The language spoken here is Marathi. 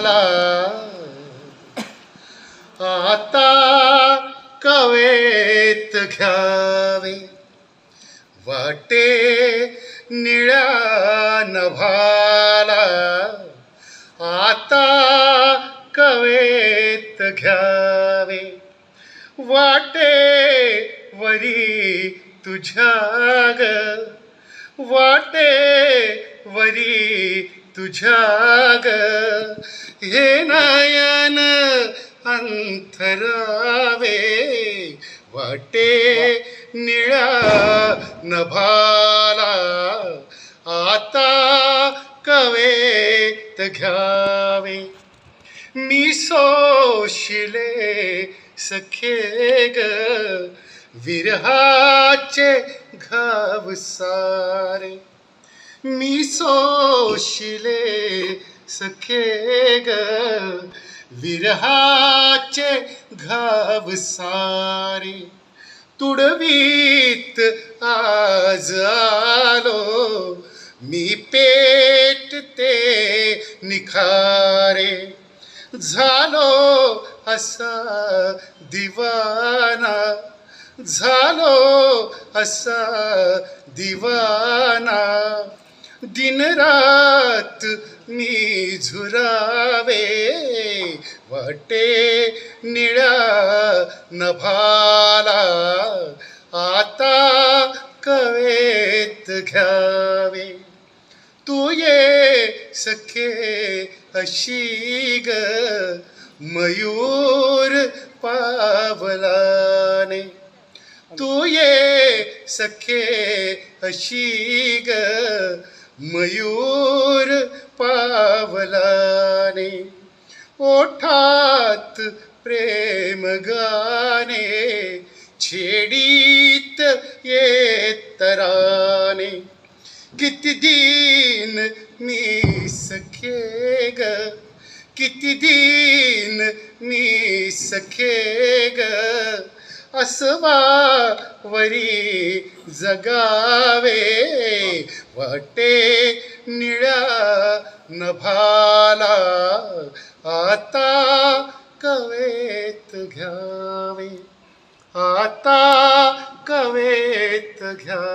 नभाला आता कवेत घ्यावे. वाटे निळ्या नभाला आता कवेत घ्यावे. वाटे वरी तुझ्या ग वाटे वरी तुझ्या ग हे नयन अंतरावे वाटे निळा नभाला आता कवेत घ्यावे. मी सोशिले सखे ग विरहाचे घाव सारे मी सोशिले सखे ग. विरहाचे घाव सारे. तुडवीत आज आलो. मी पेट ते निखारे. झालो असा दिवाना. झालो असा दिवाना. दिन रात मी झुरावे वाटे निळा नभाला आता कवेत घ्यावे. तू ये सखे अशी ग मयूर पावलाने. तू ये सखे अशी ग मयूर पावलाने ओठात प्रेम गाने छेडीत येतराने. किती दिन मी सखे ग किती दिन मी सखे ग असवा वरी जगावे. वाटे निळ्या नभाला. आता कवेत घ्यावे. आता कवेत घ्या